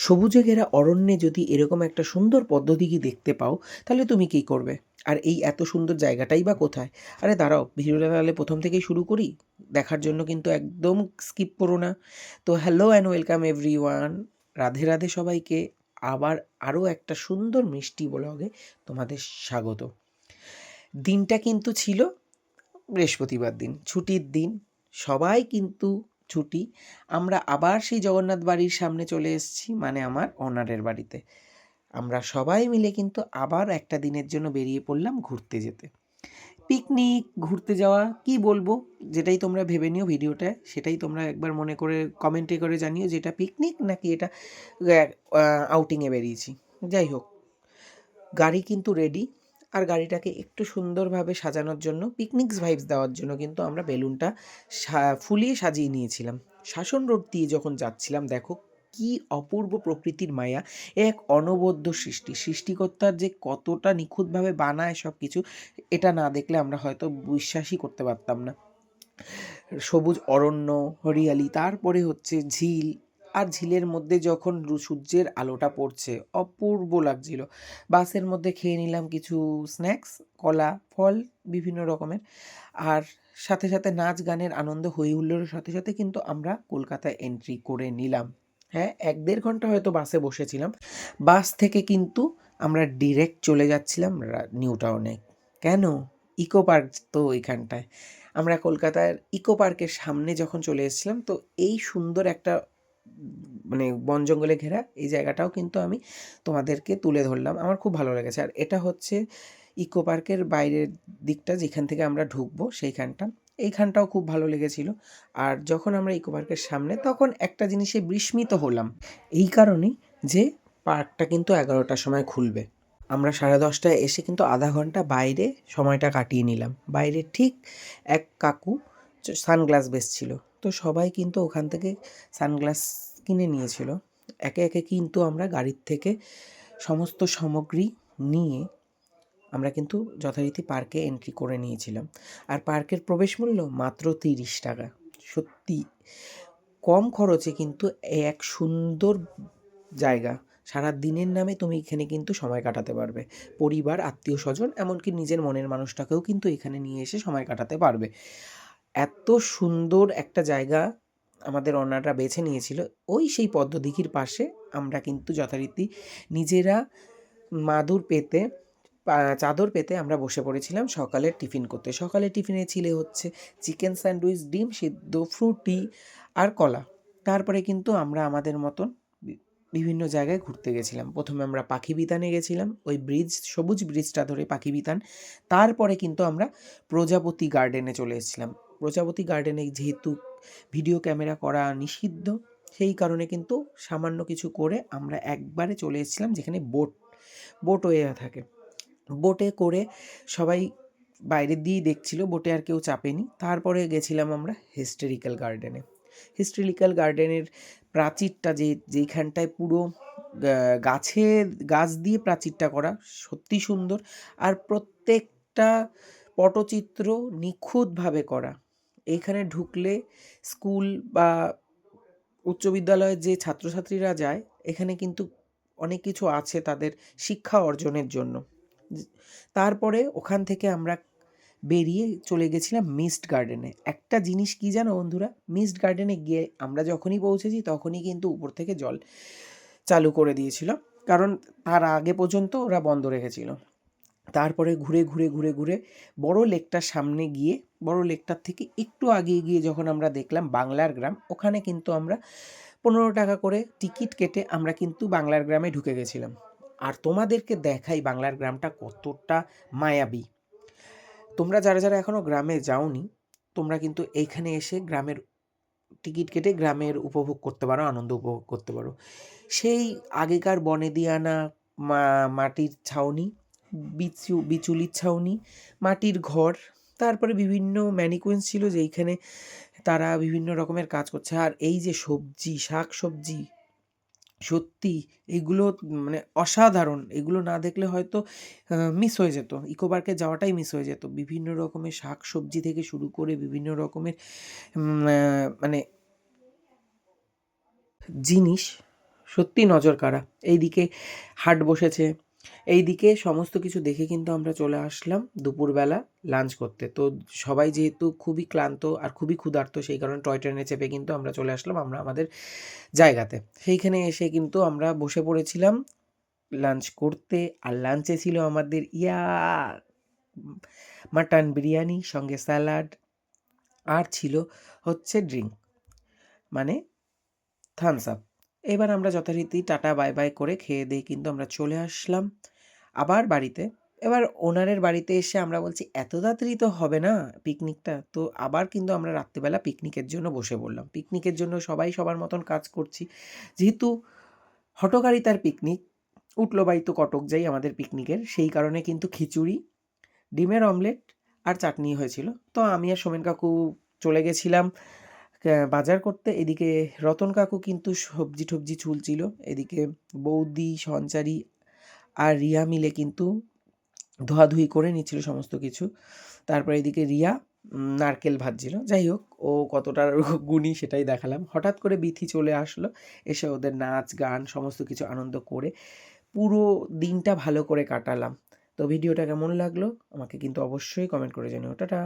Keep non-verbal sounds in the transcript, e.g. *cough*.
সবুজে ঘেরা অরণ্যে যদি এরকম একটা সুন্দর পদ্ধতি কি দেখতে পাও, তাহলে তুমি কী করবে? আর এই এত সুন্দর জায়গাটাই বা কোথায়? আরে দাঁড়াও, ভিডিওটা তাহলে প্রথম থেকেই শুরু করি? দেখার জন্য কিন্তু একদম স্কিপ করো না। তো hello and welcome everyone Radhe Radhe সবাইকে। আবার আরও একটা সুন্দর মিষ্টি ব্লগে তোমাদের স্বাগত। দিনটা কিন্তু ছিল বৃহস্পতিবার দিন, ছুটির দিন। সবাই কিন্তু ছুটি। আমরা আবার সেই জগন্নাথ বাড়ির সামনে চলে এসেছি মানে আমার অনারের বাড়িতে। আমরা সবাই মিলে কিন্তু আবার একটা দিনের জন্য বেরিয়ে পড়লাম ঘুরতে যেতে। পিকনিক, ঘুরতে যাওয়া, কি বলব? যেটাই তোমরা ভেবে নিও ভিডিওটা, সেটাই তোমরা একবার মনে করে, কমেন্টে করে জানিও যে এটা পিকনিক নাকি এটা আউটিংয়ে বেরিয়েছি। যাই হোক, গাড়ি কিন্তু রেডি আর গাড়িটাকে একটু সুন্দরভাবে সাজানোর জন্য পিকনিকস ভাইবস দেওয়ার জন্য কিন্তু আমরা বেলুনটা ফুলিয়ে সাজিয়ে নিয়েছিলাম। শাসন রোড দিয়ে যখন যাচ্ছিলাম, দেখো কি অপূর্ব প্রকৃতির মায়া, এক অনবদ্য সৃষ্টি। সৃষ্টিকর্তার যে কতটা নিখুঁতভাবে বানায় সব কিছু এটা না দেখলে আমরা হয়তো বিশ্বাসই করতে পারতাম না। সবুজ অরণ্য, হরিয়ালি, তারপরে হচ্ছে ঝিল আর ঝিলের মধ্যে যখন সূর্যের আলোটা পড়ছে, অপূর্ব লাগছিল। বাসের মধ্যে খেয়ে নিলাম কিছু স্ন্যাক্স, কলা, ফল, বিভিন্ন রকমের। আর সাথে সাথে নাচ গানের আনন্দ হই হুল্লোড়ের সাথে সাথে কিন্তু আমরা কলকাতায় এন্ট্রি করে নিলাম। হ্যাঁ এক দেড় ঘণ্টা হয়তো বাসে বসেছিলাম। বাস থেকে কিন্তু আমরা ডিরেক্ট চলে যাচ্ছিলাম নিউ টাউনে কেন? ইকো পার্ক তো ওইখানটায় আমরা কলকাতার ইকো পার্কের সামনে যখন চলে এসেছিলাম, তো এই সুন্দর একটা মানে বন জঙ্গলে ঘেরা এই জায়গাটাও কিন্তু আমি তোমাদেরকে তুলে ধরলাম। আমার খুব ভালো লেগেছে। আর এটা হচ্ছে ইকো পার্কের বাইরের দিকটা যেখান থেকে আমরা ঢুকবো সেইখানটা। এইখানটাও খুব ভালো লেগেছিল। আর যখন আমরা ইকো পার্কের সামনে, তখন একটা জিনিসে বিস্মিত হলাম। এই কারণেই যে পার্কটা কিন্তু এগারোটার সময় খুলবে। আমরা সাড়ে দশটায় এসে কিন্তু আধা ঘণ্টা বাইরে সময়টা কাটিয়ে নিলাম। বাইরে ঠিক এক কাকু সানগ্লাস বেসছিল। তো সবাই কিন্তু ওখান থেকে সানগ্লাস কিনে নিয়েছিল। একে একে কিন্তু আমরা গাড়ির থেকে সমস্ত সামগ্রী নিয়ে আমরা কিন্তু যথারীতি পার্কে এন্ট্রি করে নিয়েছিলাম। আর পার্কের প্রবেশ মূল্য মাত্র তিরিশ টাকা। সত্যি কম খরচে কিন্তু এক সুন্দর জায়গা। সারা দিনের নামে তুমি এখানে কিন্তু সময় কাটাতে পারবে। পরিবার, আত্মীয় স্বজন, এমনকি নিজের মনের মানুষটাকেও কিন্তু এখানে নিয়ে এসে সময় কাটাতে পারবে। এত সুন্দর একটা জায়গা আমাদের ওনাররা বেছে নিয়েছিল। ওই সেই পদ্মদিঘির পাশে আমরা কিন্তু যথারীতি নিজেরা মাদুর পেতে চাদর পেতে আমরা বসে পড়েছিলাম সকালের টিফিন করতে। সকালে টিফিনে ছিল হচ্ছে চিকেন স্যান্ডউইচ, ডিম সিদ্ধ, ফ্রুটি আর কলা। তারপরে কিন্তু আমরা আমাদের মতন বিভিন্ন জায়গায় ঘুরতে গেছিলাম। প্রথমে আমরা পাখি বিতানে গেছিলাম, ওই ব্রিজ, সবুজ ব্রিজটা ধরে পাখি বিতান তারপরে কিন্তু আমরা প্রজাপতি গার্ডেনে চলে এসেছিলাম। প্রজাপতি গার্ডেনে যেহেতু ভিডিও ক্যামেরা করা নিষিদ্ধ, সেই কারণে কিন্তু সামান্য কিছু করে আমরা একবারে চলে এসেছিলাম যেখানে বোট বোট ওয়ে থাকে। বোটে করে সবাই বাইরের দিয়েই দেখছিল, বোটে আর কেউ চাপেনি। তারপরে গেছিলাম আমরা হিস্টোরিক্যাল গার্ডেনে। হিস্টোরিক্যাল গার্ডেনের প্রাচীরটা যে যেইখানটায় পুরো গাছের গাছ দিয়ে প্রাচীরটা করা, সত্যি সুন্দর। আর প্রত্যেকটা পটচিত্র নিখুঁতভাবে করা। এইখানে ঢুকলে স্কুল বা উচ্চ বিদ্যালয়ের যে ছাত্রছাত্রীরা যায়, এখানে কিন্তু অনেক কিছু আছে তাদের শিক্ষা অর্জনের জন্য। তারপরে ওখান থেকে আমরা বেরিয়ে চলে গেছিলাম মিস্ট গার্ডেনে। একটা জিনিস কি জানো বন্ধুরা? মিস্ট গার্ডেনে গিয়ে আমরা যখনই পৌঁছেছি তখনই কিন্তু উপর থেকে জল চালু করে দিয়েছিল। কারণ তার আগে পর্যন্ত ওরা বন্ধ রেখেছিল। তারপরে ঘুরে ঘুরে ঘুরে ঘুরে বড় লেকটার সামনে গিয়ে বড় লেকটার থেকে একটু আগিয়ে গিয়ে যখন আমরা দেখলাম বাংলার গ্রাম, ওখানে কিন্তু আমরা পনেরো টাকা করে টিকিট কেটে আমরা কিন্তু বাংলার গ্রামে ঢুকে গেছিলাম। আর তোমাদেরকে দেখাই বাংলার গ্রামটা কতটা মায়াবী। তোমরা যারা যারা এখনও গ্রামে যাওনি, তোমরা কিন্তু এইখানে এসে গ্রামের টিকিট কেটে গ্রামের উপভোগ করতে পারো, আনন্দ উপভোগ করতে পারো। সেই আগেকার বনে দিয়ে আনা মাটির ছাউনি, বিচু, বিচুলির ছাউনি, মাটির ঘর তারপরে বিভিন্ন ম্যানিকুইন্স ছিল যেইখানে তারা বিভিন্ন রকমের কাজ করছে। আর এই যে সবজি শাক সবজি সত্যি এগুলো মানে অসাধারণ। এগুলো না দেখলে হয়তো মিস হয়ে যেত। ইকো পার্কে যাওয়াটাই মিস হয়ে যেত। বিভিন্ন রকমের শাক সবজি থেকে শুরু করে বিভিন্ন রকমের মানে জিনিস সত্যি নজর কাড়া এইদিকে হাট বসেছে। এইদিকে সমস্ত কিছু দেখে কিন্তু আমরা চলে আসলাম দুপুরবেলা লাঞ্চ করতে। তো সবাই যেহেতু খুবই ক্লান্ত আর খুবই ক্ষুধার্ত, সেই কারণে টয় ট্রেনে চেপে কিন্তু আমরা চলে আসলাম আমরা আমাদের জায়গাতে। সেইখানে এসে কিন্তু আমরা বসে পড়েছিলাম লাঞ্চ করতে আর লাঞ্চে ছিল আমাদের, ইয়া, মাটন বিরিয়ানি, সঙ্গে স্যালাড আর ছিল হচ্ছে ড্রিঙ্ক মানে থামস আপ এবার আমরা যথারীতি টাটা, বাই বাই করে খেয়ে দিয়ে কিন্তু আমরা চলে আসলাম আবার বাড়িতে। এবার ওনারের বাড়িতে এসে আমরা বলছি, এত তাড়াতাড়ি তো হবে না পিকনিকটা তো আবার কিন্তু আমরা রাত্রিবেলা পিকনিকের জন্য বসে পড়লাম। পিকনিকের জন্য সবাই সবার মতন কাজ করছি। যেহেতু হটকারিতার পিকনিক উঠল বাই তো কটক যাই আমাদের পিকনিকের সেই কারণে কিন্তু খিচুড়ি, ডিমের অমলেট আর চাটনি হয়েছিল। তো আমি আর সোমেন কাকু চলে গেছিলাম। বাজার করতে এদিকে রতন কাকু কিন্তু সবজি টবজি ছুলছিল। এদিকে বৌদি, সঞ্চারী আর রিয়া মিলে কিন্তু ধোয়াধুয়ি করে নিচ্ছিল সমস্ত কিছু। তারপরে এদিকে রিয়া নারকেল ভাজছিল। যাই হোক, ও কতটা *laughs* গুণী সেটাই দেখালাম। হঠাৎ করে বিথি চলে আসলো, এসে ওদের নাচ, গান, সমস্ত কিছু আনন্দ করে পুরো দিনটা ভালো করে কাটালাম। তো ভিডিওটা কেমন লাগল? আমাকে কিন্তু অবশ্যই কমেন্ট করে জানিও। টাটা!